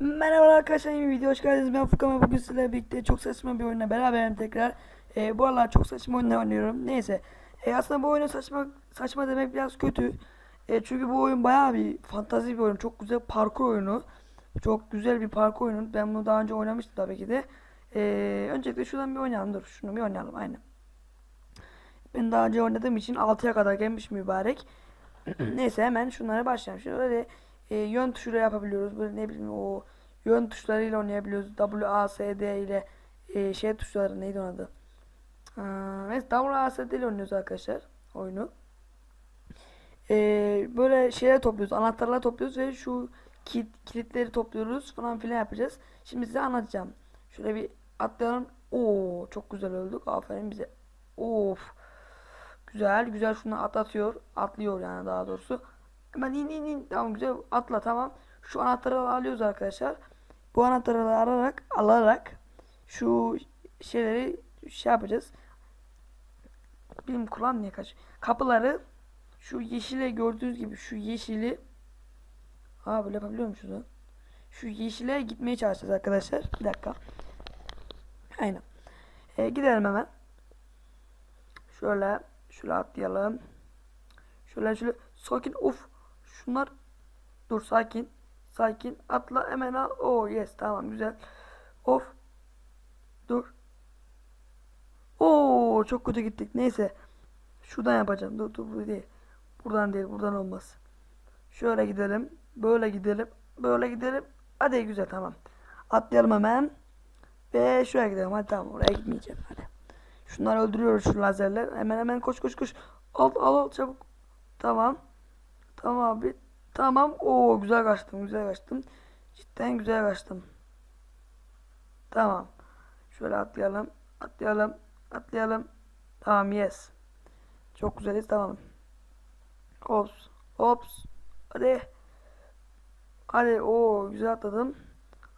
Merhaba arkadaşlar yeni bir video hoş. Ben Furkan ve bugün sizlerle birlikte çok saçma bir oyunla beraberim tekrar. Ee, bu aralar çok saçma oyunlar oynuyorum. Neyse. Ee, aslında bu oyunu saçma saçma demek biraz kötü. Ee, çünkü bu oyun bayağı bir fantazi bir oyun. Çok güzel parkur oyunu. Çok güzel bir parkur oyunu. Ben bunu daha önce oynamıştım tabii ki de. Ee, öncelikle şuradan bir oynayalım. Dur şunu bir oynayalım aynen. Ben daha önce oynadığım için 6'ya kadar gelmiş mübarek. Neyse hemen şunlara başlayalım. Şöyle e, yön tuşuyla yapabiliyoruz. Böyle ne bileyim o yön tuşlarıyla oynayabiliyoruz. W, A, S, D ile e, şey tuşları neydi onun adı? Aa, Evet W, A, S, D ile oynuyoruz arkadaşlar oyunu. E, böyle şeyler topluyoruz. Anahtarlar topluyoruz ve şu kit, kilitleri topluyoruz falan filan yapacağız. Şimdi size anlatacağım. Şöyle bir atlayalım. Oo çok güzel öldük. Aferin bize. Of. Güzel güzel şunu atlatıyor. Atlıyor yani daha doğrusu. Hemen in in in. Tamam güzel atla tamam. Şu anahtarı alıyoruz arkadaşlar. Bu anahtarı alarak alarak şu şeyleri şey yapacağız. Benim kulağım niye kaç? Kapıları şu yeşile gördüğünüz gibi şu yeşili Ha böyle yapabiliyor musunuz lan? Şu yeşile gitmeye çalışacağız arkadaşlar. Bir dakika. Aynen. Ee, gidelim hemen. Şöyle şöyle atlayalım. Şöyle şöyle sakin of. Şunlar dur sakin. Sakin atla hemen al. Oh yes tamam güzel. Of. Dur. Oo çok kötü gittik. Neyse. Şuradan yapacağım. Dur dur bu değil. Buradan değil buradan olmaz. Şöyle gidelim. Böyle gidelim. Böyle gidelim. Hadi güzel tamam. Atlayalım hemen. Ve şuraya gidelim. Hadi tamam oraya gitmeyeceğim. Hadi. Şunları öldürüyoruz şu lazerler. Hemen hemen koş koş koş. Al al al çabuk. Tamam. Tamam abi. Tamam. Oo güzel kaçtım. Güzel kaçtım. Cidden güzel kaçtım. Tamam. Şöyle atlayalım. Atlayalım. Atlayalım. Tamam yes. Çok güzeliz tamam. Ops. Ops. Hadi. Hadi o güzel atladım.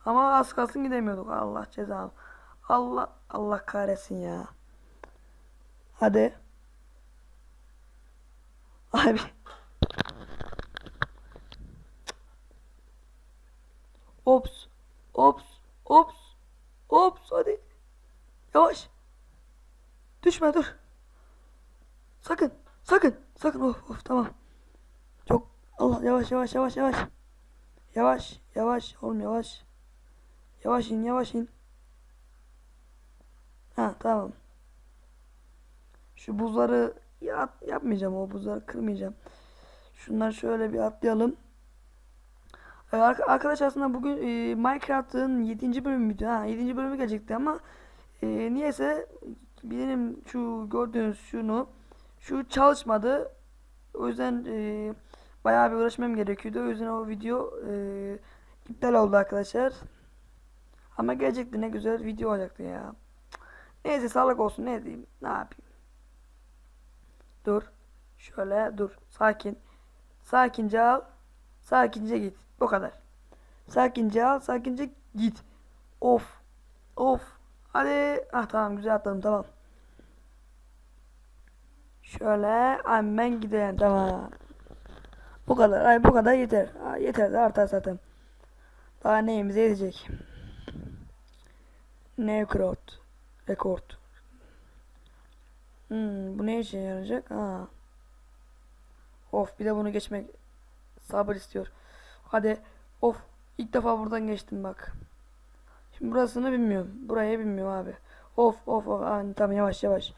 Ama az kalsın gidemiyorduk. Allah cezam. Allah Allah kahretsin ya. Hadi. Abi. Ops. Ops. Ops. Ops. Hadi. Yavaş. Düşme dur. Sakın. Sakın. Sakın. Of of tamam. Çok. Allah yavaş yavaş yavaş yavaş. Yavaş. Yavaş. Oğlum yavaş. Yavaş in yavaş in. Ha tamam. Şu buzları yap, yapmayacağım o buzları kırmayacağım. Şunları şöyle bir atlayalım. Ee, arka- Arkadaş aslında bugün e, Minecraft'ın 7. bölümüydü. Ha 7. bölümü gelecekti ama e, niyeyse benim şu gördüğünüz şunu şu çalışmadı. O yüzden e, bayağı bir uğraşmam gerekiyordu. O yüzden o video e, iptal oldu arkadaşlar. Ama gelecekti ne güzel video olacaktı ya. Neyse sağlık olsun ne diyeyim ne yapayım. Dur. Şöyle dur. Sakin. Sakince al. Sakince git. Bu kadar. Sakince al. Sakince git. Of. Of. Hadi. Ah tamam güzel atladım tamam. Şöyle hemen gidelim tamam. Bu kadar. Ay bu kadar yeter. Ay, yeter de artar zaten. Daha neyimize yetecek. Necrot. Rekord. Hmm, bu ne işe yarayacak? Ha. Of bir de bunu geçmek sabır istiyor. Hadi. Of ilk defa buradan geçtim bak. Şimdi burasını bilmiyorum. Burayı bilmiyorum abi. Of of of. Aa, tamam yavaş yavaş.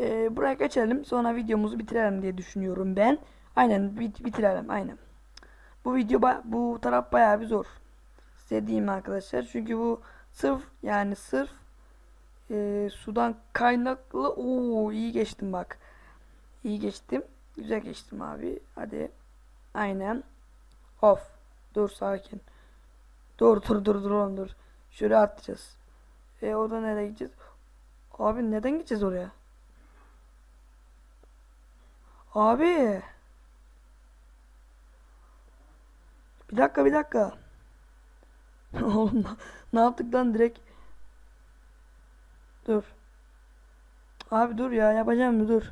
Ee, buraya geçelim. Sonra videomuzu bitirelim diye düşünüyorum ben. Aynen bit bitirelim aynen. Bu video bu taraf bayağı bir zor. Size arkadaşlar. Çünkü bu sırf yani sırf e, sudan kaynaklı Oo iyi geçtim bak. İyi geçtim. Güzel geçtim abi. Hadi. Aynen. Of. Dur sakin. Dur dur dur dur oğlum dur. Şöyle atlayacağız. E oradan nereye gideceğiz? Abi neden gideceğiz oraya? Abi. Bir dakika bir dakika. Oğlum ne yaptık lan direkt? Dur. Abi dur ya yapacağım mı dur.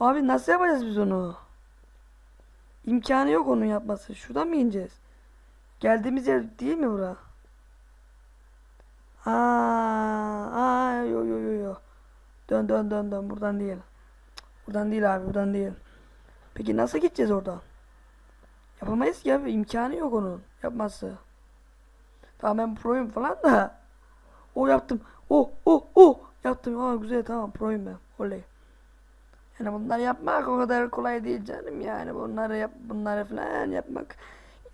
Abi nasıl yapacağız biz onu? İmkanı yok onun yapması. Şuradan mı ineceğiz? Geldiğimiz yer değil mi bura? Aa, aa yo yo yo yo. Dön dön dön dön buradan değil. Buradan değil abi buradan değil. Peki nasıl gideceğiz oradan? Yapamayız ki abi imkanı yok onun yapması. Tamam ben proyum falan da. O yaptım. O o o yaptım. Aa güzel tamam proyum ben. Oley. Yani bunları yapmak o kadar kolay değil canım yani bunları yap bunları falan yapmak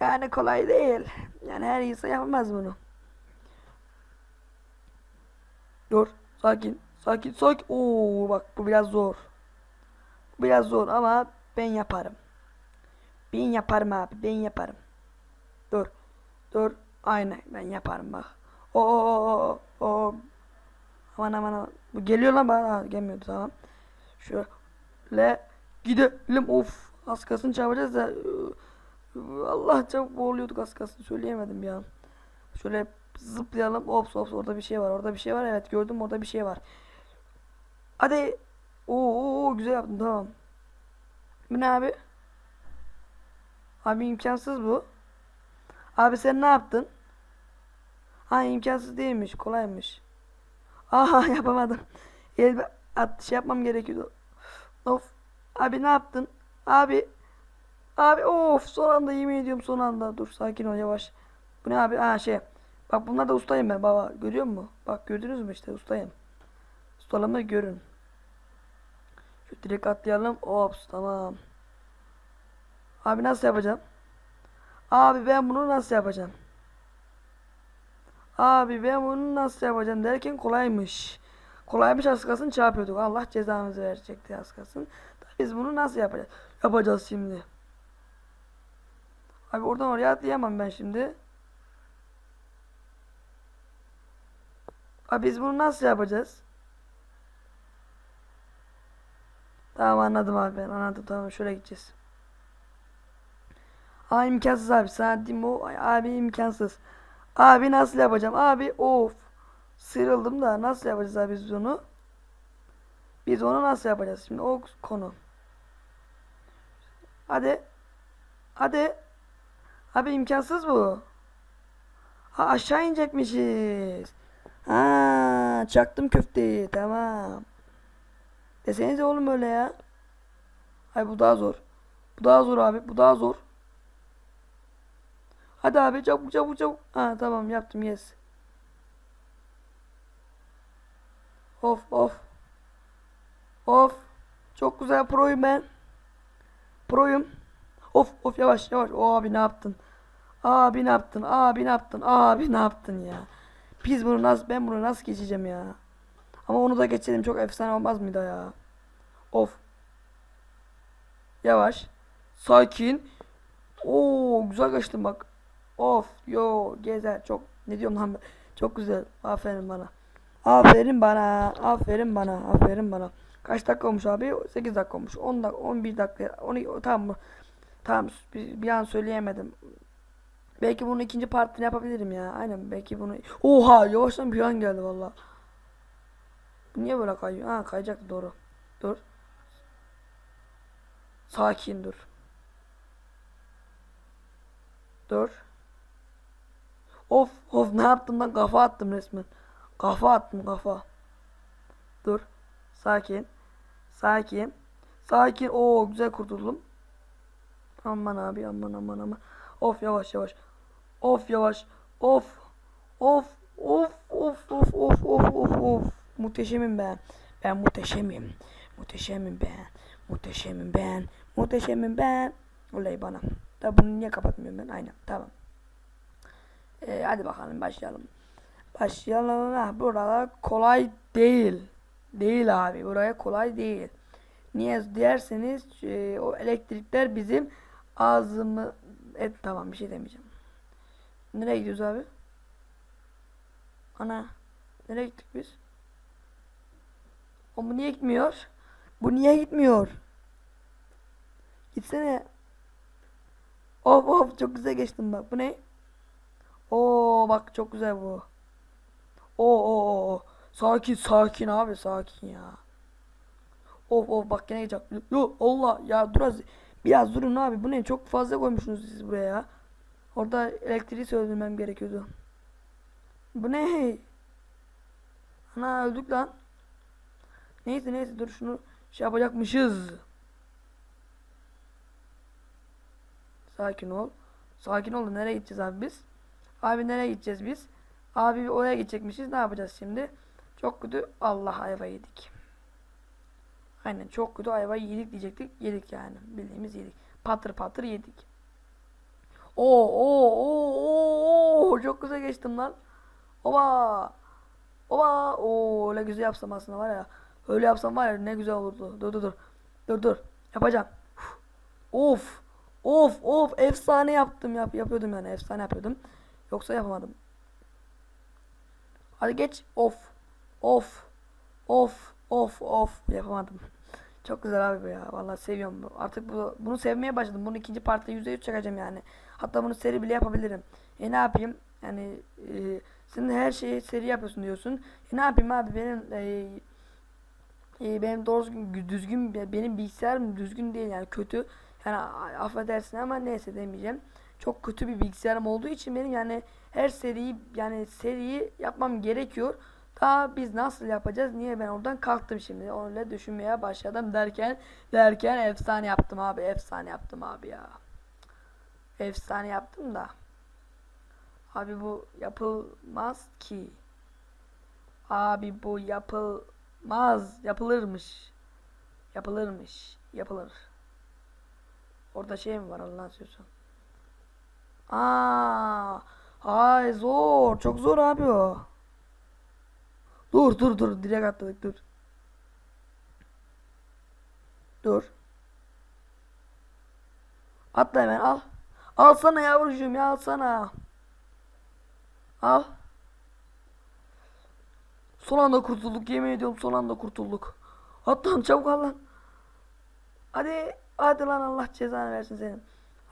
yani kolay değil. Yani her insan yapamaz bunu. Dur sakin sakin sakin. Oo bak bu biraz zor. Bu biraz zor ama ben yaparım. Ben yaparım abi ben yaparım. Dur dur aynen ben yaparım bak. O o o o o. Aman aman aman. Bu geliyor lan bana. Gelmiyordu tamam. Şöyle gidelim. Of. Az kalsın da. ıı, Allah çabuk boğuluyorduk az kalsın. Söyleyemedim ya. Şöyle zıplayalım. Ops ops orada bir şey var. Orada bir şey var. Evet gördüm orada bir şey var. Hadi. Oo, güzel yaptın tamam. Bu ne abi? Abi imkansız bu. Abi sen ne yaptın? Ha imkansız değilmiş. Kolaymış. Aha yapamadım. El at şey yapmam gerekiyordu. Of. Abi ne yaptın? Abi. Abi of son anda yemin ediyorum son anda. Dur sakin ol yavaş. Bu ne abi? Ha şey. Bak bunlar da ustayım ben baba. Görüyor musun? Bak gördünüz mü işte ustayım. Ustalığımı görün. Şu direkt atlayalım. Ops tamam. Abi nasıl yapacağım? Abi ben bunu nasıl yapacağım? Abi ben bunu nasıl yapacağım derken kolaymış. Kolaymış az kalsın çarpıyorduk. Allah cezamızı verecekti az kalsın. Biz bunu nasıl yapacağız? Yapacağız şimdi. Abi oradan oraya atlayamam ben şimdi. Abi biz bunu nasıl yapacağız? Tamam anladım abi ben anladım tamam şöyle gideceğiz. Aa imkansız abi sana diyeyim o abi imkansız. Abi nasıl yapacağım? Abi of. Sıyrıldım da nasıl yapacağız abi biz onu? Biz onu nasıl yapacağız şimdi o konu. Hadi. Hadi. Abi imkansız bu. Ha aşağı inecekmişiz. Ha çaktım köfteyi tamam. Desenize oğlum öyle ya. Ay bu daha zor. Bu daha zor abi. Bu daha zor. Hadi abi çabuk çabuk çabuk. Ha tamam yaptım yes. Of of. Of. Çok güzel proyum ben. Proyum. Of of yavaş yavaş. O abi ne yaptın? Abi ne yaptın? Abi ne yaptın? Abi ne yaptın ya? Biz bunu nasıl ben bunu nasıl geçeceğim ya? Ama onu da geçelim çok efsane olmaz mıydı ya? Of. Yavaş. Sakin. Oo güzel kaçtın bak. Of yo gezer çok ne diyorum lan ben? Çok güzel. Aferin bana. Aferin bana. Aferin bana. Aferin bana. Kaç dakika olmuş abi? 8 dakika olmuş. 10 dakika 11 dakika. 12 tamam? Tamam bir, bir an söyleyemedim. Belki bunun ikinci partini yapabilirim ya. Aynen belki bunu. Oha yavaştan bir an geldi valla. Niye böyle kayıyor? Ha kayacaktı doğru. Dur. Sakin dur. Dur. Of of ne yaptım lan kafa attım resmen. Kafa attım kafa. Dur. Sakin. Sakin. Sakin. Oo güzel kurtuldum. Aman abi aman aman aman. Of yavaş yavaş. Of yavaş. Of. Of. Of of of of of of of. Muhteşemim ben. Ben muhteşemim. Muhteşemim ben. Muhteşemim ben. Muhteşemim ben. Olay bana. Da bunu niye kapatmıyorum ben? Aynen. Tamam. Ee, hadi bakalım başlayalım. Başlayalım. Ha, buralar kolay değil. Değil abi. Buraya kolay değil. Niye derseniz e, o elektrikler bizim ağzımı et tamam bir şey demeyeceğim. Nereye gidiyoruz abi? Ana. Nereye gittik biz? O bu niye gitmiyor? Bu niye gitmiyor? Gitsene. Of of çok güzel geçtim bak. Bu ne? Oo bak çok güzel bu. Oo. Sakin sakin abi sakin ya. Of of bak gene geçecek. Yo Allah ya dur az. Biraz durun abi. Bu ne? Çok fazla koymuşsunuz siz buraya ya. Orada elektriği söndürmem gerekiyordu. Bu ne? Ana öldük lan. Neyse neyse dur şunu şey yapacakmışız. Sakin ol. Sakin ol. Nereye gideceğiz abi biz? Abi nereye gideceğiz biz? Abi oraya gidecekmişiz. Ne yapacağız şimdi? Çok kötü. Allah ayva yedik. Aynen çok kötü ayva yedik diyecektik. Yedik yani. Bildiğimiz yedik. Patır patır yedik. Oo oo oo oo çok güzel geçtim lan. Oba. Oba. Oo öyle güzel yapsam aslında var ya. Öyle yapsam var ya ne güzel olurdu. Dur dur dur. Dur dur. Yapacağım. Of. Of of efsane yaptım yap yapıyordum yani efsane yapıyordum. Yoksa yapamadım. Hadi geç. Of. Of. Of. Of. Of. Yapamadım. Çok güzel abi bu ya. Vallahi seviyorum. Artık bu, bunu sevmeye başladım. Bunu ikinci partta %100 çekeceğim yani. Hatta bunu seri bile yapabilirim. E ne yapayım? Yani e, sen her şeyi seri yapıyorsun diyorsun. E ne yapayım abi benim e, e, benim doğru düzgün, benim bilgisayarım düzgün değil yani kötü. Yani affedersin ama neyse demeyeceğim. Çok kötü bir bilgisayarım olduğu için benim yani her seriyi yani seriyi yapmam gerekiyor. Daha biz nasıl yapacağız? Niye ben oradan kalktım şimdi? Öyle düşünmeye başladım derken derken efsane yaptım abi. Efsane yaptım abi ya. Efsane yaptım da. Abi bu yapılmaz ki. Abi bu yapılmaz. Yapılırmış. Yapılırmış. Yapılır. Orada şey mi var Allah'ın sözü? Aa, ay zor. Çok zor abi o. Dur dur dur. Direkt atladık dur. Dur. Atla hemen al. Alsana yavrucuğum ya alsana. Al. Son anda kurtulduk yemin ediyorum son anda kurtulduk. At lan çabuk al lan. Hadi hadi lan Allah cezanı versin senin.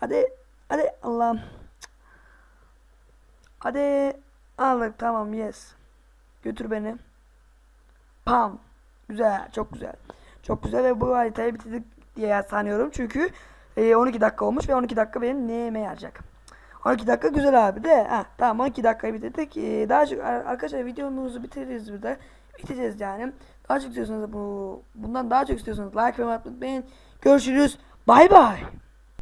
Hadi hadi Allah'ım. Hadi aldık tamam yes. Götür beni. Pam. Güzel çok güzel. Çok güzel ve bu haritayı bitirdik diye sanıyorum. Çünkü e, 12 dakika olmuş ve 12 dakika benim neyime yarayacak. 12 dakika güzel abi de. Ha, tamam 12 dakikayı bitirdik. E, daha çok ar- arkadaşlar videomuzu bitiririz burada. Bitireceğiz yani. Daha çok istiyorsanız bu bundan daha çok istiyorsanız like ve unutmayın. Görüşürüz. Bay bay.